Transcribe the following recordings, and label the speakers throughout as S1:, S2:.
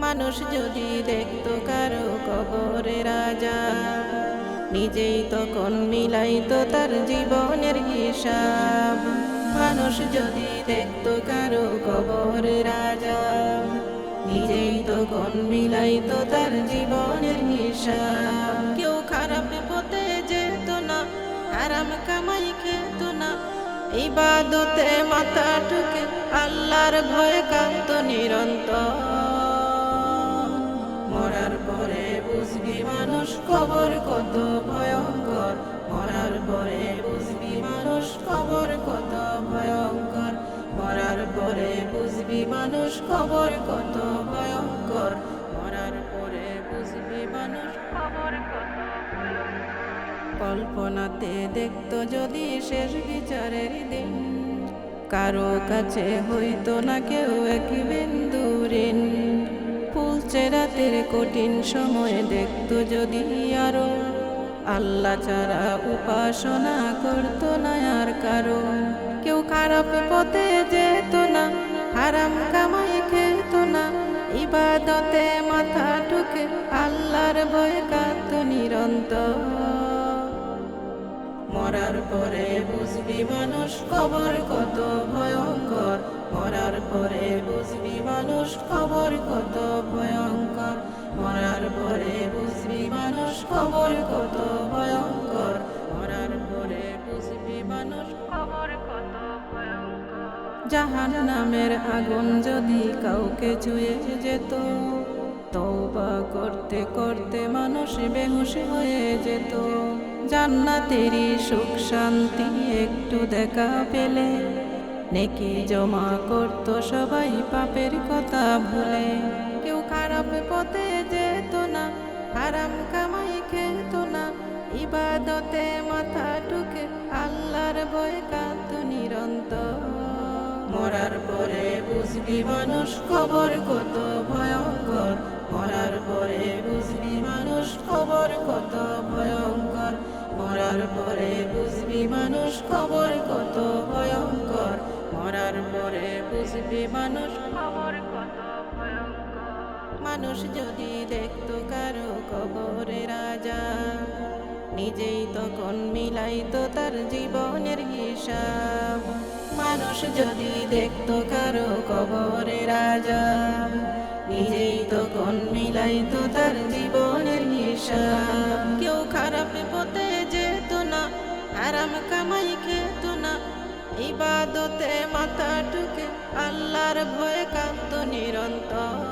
S1: মানুষ যদি দেখত কারও কবরে রাজা, নিজেই তখন মিলাইতো তার জীবনের হিসাব। মানুষ যদি দেখত কারও কবরে রাজা, নিজেই তখন মিলাইতো তার জীবনের হিসাব। কেউ খারাপ পথে যেত না, আরাম কামাই খেত না, ইবাদতে মাথা ঠুকে আল্লাহর ভয় কান্ত নিরন্তর। মানুষ কবর কত ভয়ঙ্কর? মরার পরে বুঝবি মানুষ কবর কত ভয়ঙ্কর? মরার পরে বুঝবি মানুষ কবর কত ভয়ঙ্কর? মরার পরে বুঝবি মানুষ কবর কত কল্পনাতে দেখতো যদি শেষ বিচারের দিন, কারও কাছে হইতো না কেউ এক বিন্দু ঋণ। ফুলছে রাতের কঠিন সময়ে, দেখতো যদি আরও। আল্লাহ ছাড়া উপাসনা করতো না আর কারও। কেউ খারাপ পথে যেত না, হারাম কামাই খেত না। ইবাদতে মাথা ঠুকে আল্লাহর ভয় কাঁদতো নিরন্তর। মরার পরে বুঝবি মানুষ কবর কত ভয়ঙ্কর। মরার পরে বুঝবি মানুষ কবর কত ভয়ঙ্কর। মরার পরে বুঝবি মানুষ কবর কত ভয়ঙ্কর। মরার পরে বুঝবি মানুষ কবর কত ভয়ঙ্কর। জাহান নামের আগুন যদি কাউকে ছুঁয়ে যেত তৌবা করতে করতে মানুষ বেহুশ হয়ে যেত। জান্নাতেরই সুখ শান্তি একটু দেখা পেলে, নেকি জমা করত সবাই পাপের কথা ভুলে। খারাপ পথে যেত না, হারাম কামাই খেত না, ইবাদতে মাথা ঠুকে আল্লাহর ভয় কাঁদত নিরন্তর। মরার পরে বুঝবি মানুষ খবর কত ভয়ঙ্কর। মরার পরে বুঝবি মানুষ খবর কত ভয়ঙ্কর। মরার পরে বুঝবি মানুষ খবর কত ভয়ঙ্কর। মরার পরে বুঝবি মানুষ খবর কত মানুষ যদি দেখত কারও কবরে রাজা, নিজেই তখন মিলাইতো তার জীবনের হিসাব। মানুষ যদি দেখত কারও কবরে রাজা, নিজেই তখন মিলাইতো তার জীবনের হিসাব। কেউ খারাপ পথে যেত না, আরাম কামাই খেত না, ইবাদতে মাথা ঠুকে আল্লাহর ভয়ে কান্ত নিরন্তর।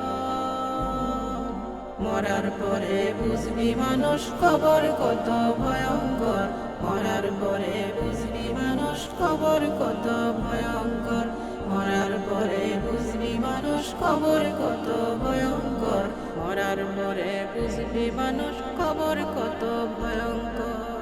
S1: মরার পরে বুঝবি মানুষ কবর কত ভয়ঙ্কর। মরার পরে বুঝবি মানুষ কবর কত ভয়ঙ্কর। মরার পরে বুঝবি মানুষ কবর কত ভয়ঙ্কর। মরার পরে বুঝবি মানুষ কবর কত ভয়ঙ্কর।